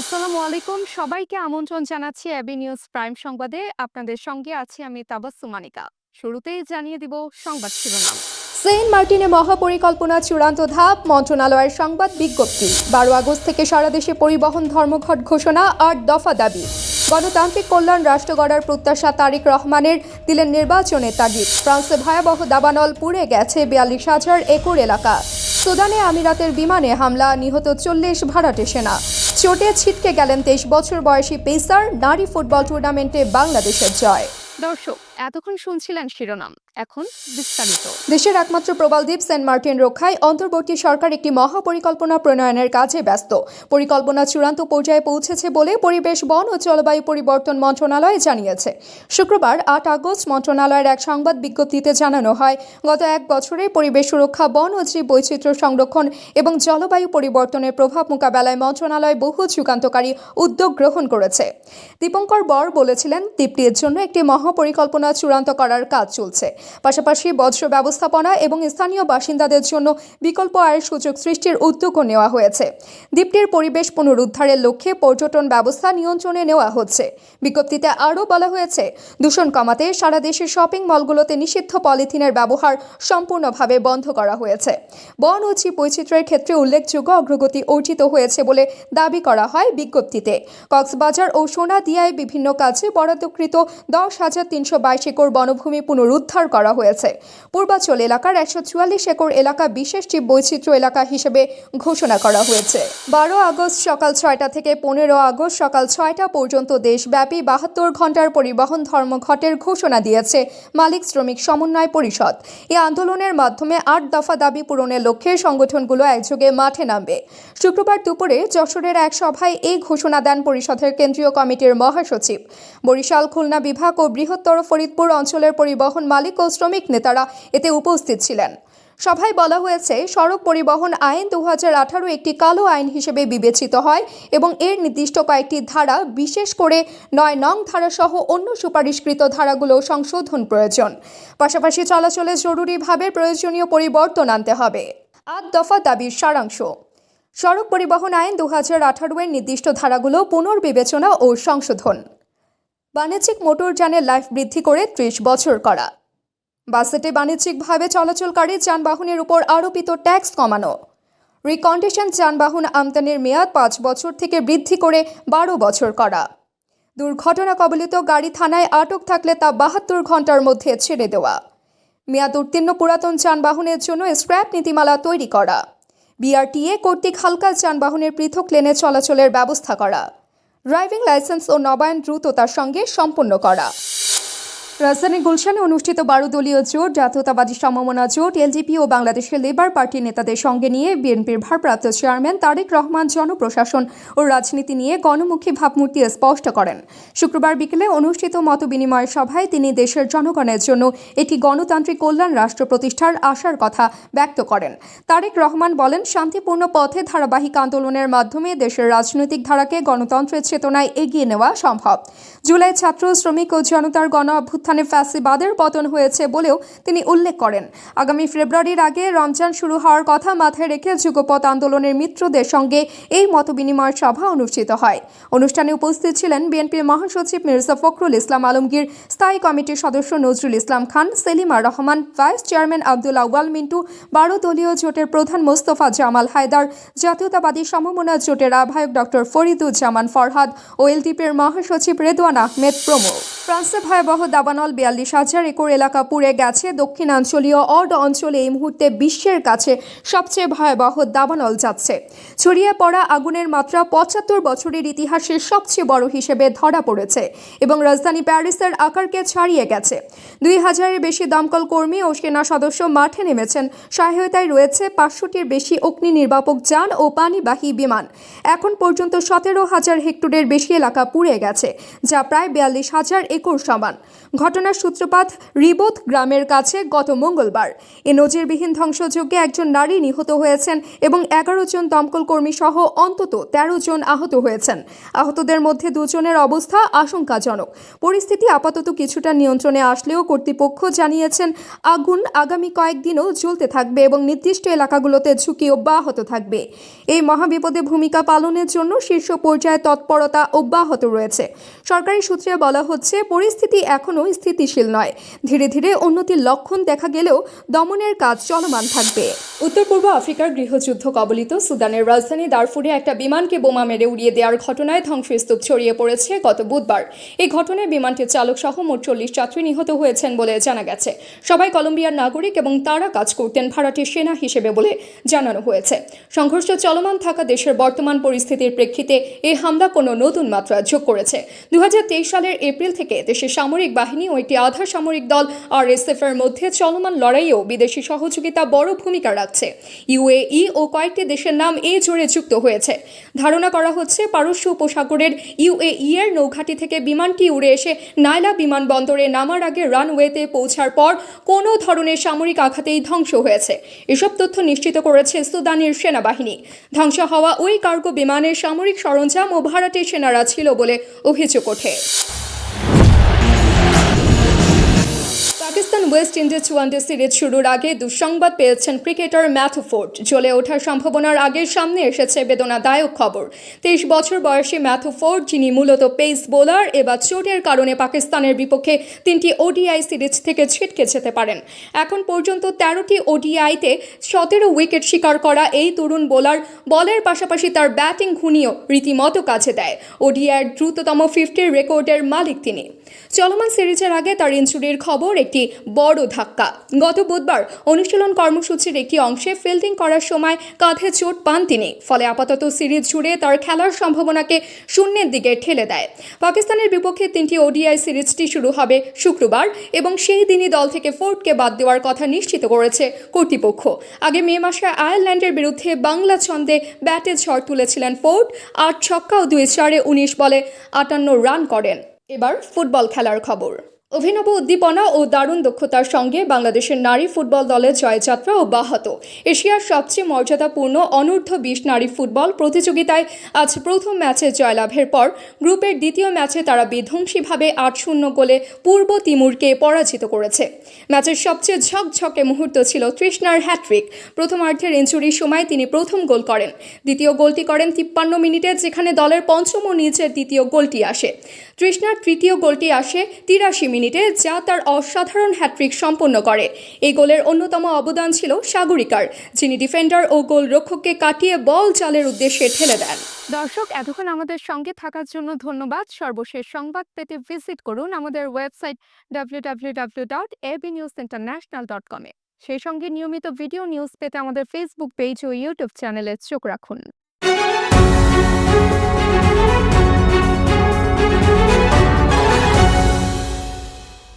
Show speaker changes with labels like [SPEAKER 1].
[SPEAKER 1] আসসালামু আলাইকুম। সবাইকে আমন্ত্রণ জানাচ্ছি অ্যাবি নিউজ প্রাইম সংবাদে। আপনাদের সঙ্গে আছি আমি তাবাসসুমানিকা শুরুতেই জানিয়ে দিব সংবাদ শিরোনাম।
[SPEAKER 2] সেন্ট মার্টিনে মহাপরিকল্পনা চূড়ান্ত ধাপ, মন্ত্রণালয়ের সংবাদ বিজ্ঞপ্তি। বারো আগস্ট থেকে সারা দেশে পরিবহন ধর্মঘট ঘোষণা, আট দফা দাবি। গণতান্ত্রিক কল্যাণ রাষ্ট্র গড়ার প্রত্যাশা তারিক রহমানের দিলেন নির্বাচনে তাগিদ। ফ্রান্সে ভয়াবহ দাবানল পুড়ে গেছে বিয়াল্লিশ হাজার একর এলাকা। সুদানে আমিরাতের বিমানে হামলা, নিহত চল্লিশ ভাড়াটে সেনা। চোটে ছিটকে গেলেন তেইশ বছর বয়সী পেসার নারী ফুটবল টুর্নামেন্টে বাংলাদেশের জয়।
[SPEAKER 1] দর্শক এতক্ষণ শুনছিলেন শিরোনাম, এখন বিস্তারিত।
[SPEAKER 2] দেশের একমাত্র প্রবাল দ্বীপ, সেন্ট মার্টিন রক্ষায় অন্তর্বর্তী সরকার একটি মহাপরিকল্পনা প্রণয়নের কাজে ব্যস্ত। পরিকল্পনা চূড়ান্ত পর্যায়ে পৌঁছেছে বলে পরিবেশ, বন ও জলবায়ু পরিবর্তন মন্ত্রণালয় জানিয়েছে। শুক্রবার আট আগস্ট মন্ত্রণালয়ের এক সংবাদ বিজ্ঞপ্তিতে জানানো হয়, গত এক বছরে পরিবেশ সুরক্ষা, বন ও জীব বৈচিত্র্য সংরক্ষণ এবং জলবায়ু পরিবর্তনের প্রভাব মোকাবেলায় মন্ত্রণালয় বহু যুগান্তকারী উদ্যোগ গ্রহণ করেছে। দীপঙ্কর বর বলেছিলেন, দ্বীপটির জন্য একটি মহাপরিকল্পনা চূড়ান্ত করার কাজ চলছে। পাশাপাশি বজ্র ব্যবস্থাপনা এবং স্থানীয় বাসিন্দাদের জন্য বিকল্প আয়ের সুযোগ সৃষ্টির উদ্যোগও নেওয়া হয়েছে। দ্বীপটির পরিবেশ পুনরুদ্ধারের লক্ষ্যে পর্যটন ব্যবস্থা নিয়ন্ত্রণে নেওয়া হচ্ছে। বিজ্ঞপ্তিতে আরও বলা হয়েছে, দূষণ কমাতে সারা দেশের শপিং মলগুলোতে নিষিদ্ধ পলিথিনের ব্যবহার সম্পূর্ণভাবে বন্ধ করা হয়েছে। বন ও জীব বৈচিত্র্যের ক্ষেত্রে উল্লেখযোগ্য অগ্রগতি অর্জিত হয়েছে বলে দাবি করা হয় বিজ্ঞপ্তিতে। কক্সবাজার ও সোনাদিয়ায় বিভিন্ন কাজে বরাদ্দকৃত দশ হাজার তিনশো বাইশ একর বনভূমি পুনরুদ্ধার করা হয়েছে। পূর্বাচল এলাকার একশো চুয়াল্লিশ একর এলাকা বিশেষ জীব বৈচিত্র্য এলাকা হিসেবে ঘোষণা করা হয়েছে। বারো আগস্ট সকাল ছয়টা থেকে পনেরো আগস্ট সকাল ছয়টা পর্যন্ত দেশব্যাপী বাহাত্তর ঘণ্টার পরিবহন ধর্মঘটের ঘোষণা দিয়েছে মালিক শ্রমিক সমন্বয় পরিষদ। এই আন্দোলনের মাধ্যমে আট দফা দাবি পূরণের লক্ষ্যে সংগঠনগুলো একযোগে মাঠে নামবে। শুক্রবার দুপুরে যশোরের এক সভায় এই ঘোষণা দেন পরিষদের কেন্দ্রীয় কমিটির মহাসচিব। বরিশাল, খুলনা বিভাগ ও বৃহত্তর ফরিদপুর অঞ্চলের পরিবহন মালিক ও শ্রমিক নেতারা এতে উপস্থিত ছিলেন। সভায় বলা হয়েছে, সড়ক পরিবহন আইন দু আঠারো একটি কালো আইন হিসেবে বিবেচিত হয় এবং এর নির্দিষ্ট কয়েকটি ধারা, বিশেষ করে নয় নং ধারাসহ অন্য সুপারিশকৃত ধারাগুলো সংশোধন প্রয়োজন। পাশাপাশি চলাচলে জরুরিভাবে প্রয়োজনীয় পরিবর্তন আনতে হবে। আট দফা দাবির সারাংশ। সড়ক পরিবহন আইন দু হাজার আঠারো এর নির্দিষ্ট ধারাগুলো পুনর্বিবেচনা ও সংশোধন। বাণিজ্যিক মোটরযানের লাইফ বৃদ্ধি করে ত্রিশ বছর করা। বাসেটে বাণিজ্যিকভাবে চলাচলকারী যানবাহনের উপর আরোপিত ট্যাক্স কমানো। রিকন্ডিশন যানবাহন আমদানির মেয়াদ পাঁচ বছর থেকে বৃদ্ধি করে বারো বছর করা। দুর্ঘটনা কবলিত গাড়ি থানায় আটক থাকলে তা বাহাত্তর ঘণ্টার মধ্যে ছেড়ে দেওয়া। মেয়াদ উত্তীর্ণ পুরাতন যানবাহনের জন্য স্ক্র্যাপ নীতিমালা তৈরি করা। বিআরটিএ কর্তৃক হালকা যানবাহনের পৃথক লেনে চলাচলের ব্যবস্থা করা। ড্রাইভিং লাইসেন্স ও নবায়ন দ্রুততার সঙ্গে সম্পন্ন করা। রাজধানী গুলশানে অনুষ্ঠিত বারো দলীয় জোট, জাতীয়তাবাদী সমমনা জোট এলজিপি ও বাংলাদেশের লেবার পার্টির নেতাদের সঙ্গে নিয়ে বিএনপির ভারপ্রাপ্ত চেয়ারম্যান তারেক রহমান জনপ্রশাসন ও রাজনীতি নিয়ে গণমুখী ভাবমূর্তি স্পষ্ট করেন। শুক্রবার বিকেলে অনুষ্ঠিত মতবিনিময় সভায় তিনি দেশের জনগণের জন্য একটি গণতান্ত্রিক কল্যাণ রাষ্ট্র প্রতিষ্ঠার আশার কথা ব্যক্ত করেন। তারেক রহমান বলেন, শান্তিপূর্ণ পথে ধারাবাহিক আন্দোলনের মাধ্যমে দেশের রাজনৈতিক ধারাকে গণতন্ত্রের চেতনায় এগিয়ে নেওয়া সম্ভব। জুলাই ছাত্র, শ্রমিক ও জনতার গণ অভ্যুত্থানে ফ্যাসিবাদের পতন হয়েছে বলেও তিনি উল্লেখ করেন। আগামী ফেব্রুয়ারির আগে রমজান শুরু হওয়ার কথা মাথায় রেখে যুগপথ আন্দোলনের মিত্রদের সঙ্গে এই মতবিনিময় সভা অনুষ্ঠিত হয়। অনুষ্ঠানে উপস্থিত ছিলেন বিএনপির মহাসচিব মির্জা ফখরুল ইসলাম আলমগীর, স্থায়ী কমিটির সদস্য নজরুল ইসলাম খান, সেলিমা রহমান, ভাইস চেয়ারম্যান আব্দুল আউয়াল মিন্টু, বারো দলীয় জোটের প্রধান মোস্তফা জামাল হায়দার, জাতীয়তাবাদী সমমনা জোটের আহ্বায়ক ডক্টর ফরিদুজ্জামান ফরহাদ ও এলটিপির মহাসচিব রেদওয়ান আহমেদ প্রমুখ। ফ্রান্সে ভয়াবহ দাবানল বিয়াল্লিশ হাজার একর এলাকা পুড়ে গেছে দক্ষিণাঞ্চলীয় অড অঞ্চলে এই মুহূর্তে বিশ্বের কাছে সবচেয়ে ভয়াবহ দাবানল যাচ্ছে। ছড়িয়ে পড়া আগুনের মাত্রা পঁচাত্তর বছরের ইতিহাসের সবচেয়ে বড় হিসেবে ধরা পড়েছে এবং রাজধানী প্যারিসের আকারকে ছাড়িয়ে গেছে। দুই হাজারের বেশি দমকল কর্মী ও সেনা সদস্য মাঠে নেমেছেন। সহায়তায় রয়েছে পাঁচশোটির বেশি অগ্নি নির্বাপক যান ও পানিবাহী বিমান। এখন পর্যন্ত সতেরো হাজার হেক্টরের বেশি এলাকা পুড়ে গেছে, যা প্রায় বিয়াল্লিশ হাজার একর সমান। ঘটনার সূত্রপাত রিবোথ গ্রামের কাছে গত মঙ্গলবার। এ নজিরবিহীন ধ্বংসযজ্ঞে একজন নারী নিহত হয়েছেন এবং এগারো জন দমকল কর্মী সহ অন্তত তেরো জন আহত হয়েছেন। আহতদের মধ্যে দুজনের অবস্থা আশঙ্কাজনক। পরিস্থিতি আপাতত কিছুটা নিয়ন্ত্রণে আসলেও কর্তৃপক্ষ জানিয়েছেন, আগুন আগামী কয়েকদিনও জ্বলতে থাকবে এবং নির্দিষ্ট এলাকাগুলোতে ঝুঁকি অব্যাহত থাকবে। এই মহাবিপদে ভূমিকা পালনের জন্য শীর্ষ পর্যায়ে তৎপরতা অব্যাহত রয়েছে। সরকারি সূত্রে বলা হচ্ছে, পরিস্থিতি এখনও স্থিতিশীল নয়। ধীরে ধীরে উন্নতির লক্ষণ দেখা গেলেও দমনের কাজ চলমান থাকবে। উত্তর পূর্ব আফ্রিকার গৃহযুদ্ধ কবলিত সুদানের রাজধানী দারফুরে একটা বিমানকে বোমা মেরে উড়িয়ে দেওয়ার ঘটনায় ধ্বংসস্তূপ ছড়িয়ে পড়েছে গত বুধবার। এই ঘটনায় বিমানটির চালক সহ মোট চল্লিশ যাত্রী নিহত হয়েছেন বলে জানা গেছে। সবাই কলম্বিয়ার নাগরিক এবং তারা কাজ করতেন ভাড়াটির সেনা হিসেবে বলে জানানো হয়েছে। সংঘর্ষ চলমান থাকা দেশের বর্তমান পরিস্থিতির প্রেক্ষিতে এই হামলা কোনো নতুন মাত্রা যোগ করেছে। দুই হাজার তেইশ সালের এপ্রিল থেকে দেশের সামরিক বাহিনী ও একটি আধা সামরিক দল আর এর মধ্যে চলমান লড়াইয়েও বিদেশি সহযোগিতা বড় ভূমিকা রাখছে। ইউএই ও কয়েকটি দেশের নাম এ জোরে যুক্ত হয়েছে। ধারণা করা হচ্ছে পারস্য উপসাগরের ইউএই এর নৌঘাটি থেকে বিমানটি উড়ে এসে নাইলা বিমানবন্দরে নামার আগে রানওয়েতে পৌঁছার পর কোনো ধরনের সামরিক আঘাতেই ধ্বংস হয়েছে। এসব তথ্য নিশ্চিত করেছে সুদানের সেনাবাহিনী। ধ্বংস হওয়া ওই কার্গো বিমানের সামরিক সরঞ্জাম ও ভাড়াটে সেনারা ছিল বলে অভিযোগ ওঠে। Pakistan West Indies one day series শুরুর আগে দুঃসংবাদ পেয়েছেন ক্রিকেটার ম্যাথু ফোর্ড। জ্বলে ওঠার সম্ভাবনার আগের সামনে এসেছে বেদনাদায়ক খবর। তেইশ বছর বয়সী ম্যাথু ফোর্ড, যিনি মূলত পেস বোলার, এবার চোটের কারণে পাকিস্তানের বিপক্ষে তিনটি ওডিআই সিরিজ থেকে ছিটকে যেতে পারেন। এখন পর্যন্ত তেরোটি ওডিআইতে সতেরো উইকেট শিকার করা এই তরুণ বোলার বলের পাশাপাশি তার ব্যাটিং ঘুনিও রীতিমতো কাছে দেয়। ওডিআইয়ের দ্রুততম ফিফটির রেকর্ডের মালিক তিনি। চলমান সিরিজের আগে তার ইনজুরির খবর একটি বড় ধাক্কা। গত বুধবার অনুশীলন কর্মসূচির একটি অংশে ফিল্ডিং করার সময় কাঁধে চোট পান তিনি। ফলে আপাতত সিরিজ জুড়ে তার খেলার সম্ভাবনাকে শূন্যের দিকে ঠেলে দেয়। পাকিস্তানের বিপক্ষে তিনটি ওডিআই সিরিজটি শুরু হবে শুক্রবার এবং সেই দিনই দল থেকে ফোর্টকে বাদ দেওয়ার কথা নিশ্চিত করেছে কর্তৃপক্ষ। আগে মে মাসে আয়ারল্যান্ডের বিরুদ্ধে বাংলা ছন্দে ব্যাটে ঝড় তুলেছিলেন ফোর্ট আট ছক্কা ও দুই চারে উনিশ বলে আটান্ন রান করেন। এবার ফুটবল খেলার খবর। অভিনব উদ্দীপনা ও দারুণ দক্ষতার সঙ্গে বাংলাদেশের নারী ফুটবল দলের জয়যাত্রা অব্যাহত। এশিয়ার সবচেয়ে মর্যাদাপূর্ণ অনূর্ধ্ব বিশ নারী ফুটবল প্রতিযোগিতায় আজ প্রথম ম্যাচে জয়লাভের পর গ্রুপের দ্বিতীয় ম্যাচে তারা বিধ্বংসীভাবে আট শূন্য গোলে পূর্ব তিমুরকে পরাজিত করেছে। ম্যাচের সবচেয়ে ঝকঝকে মুহূর্ত ছিল তৃষ্ণার হ্যাট্রিক প্রথমার্ধের ইঞ্জুরির সময় তিনি প্রথম গোল করেন। দ্বিতীয় গোলটি করেন তিপ্পান্ন মিনিটে, যেখানে দলের পঞ্চম ও নিচের দ্বিতীয় গোলটি আসে। তৃষ্ণার তৃতীয় গোলটি আসে তিরাশি মিনিটে। যা তার অসাধারণ হ্যাট্রিক সম্পন্ন করে। এই গোলের অন্যতম অবদান ছিল সাগরিকার, যিনি ডিফেন্ডার ও গোল রক্ষককে কাটিয়ে বল চালের উদ্দেশ্যে ঠেলে দেন।
[SPEAKER 1] দর্শক, এতক্ষণ আমাদের সঙ্গে থাকার জন্য ধন্যবাদ। সর্বশেষ সংবাদ পেতে ভিজিট করুন আমাদের website W W W news international dot সেই সঙ্গে নিয়মিত ভিডিও নিউজ পেতে আমাদের ফেসবুক পেজ ও ইউটিউব চ্যানেলে চোখ রাখুন।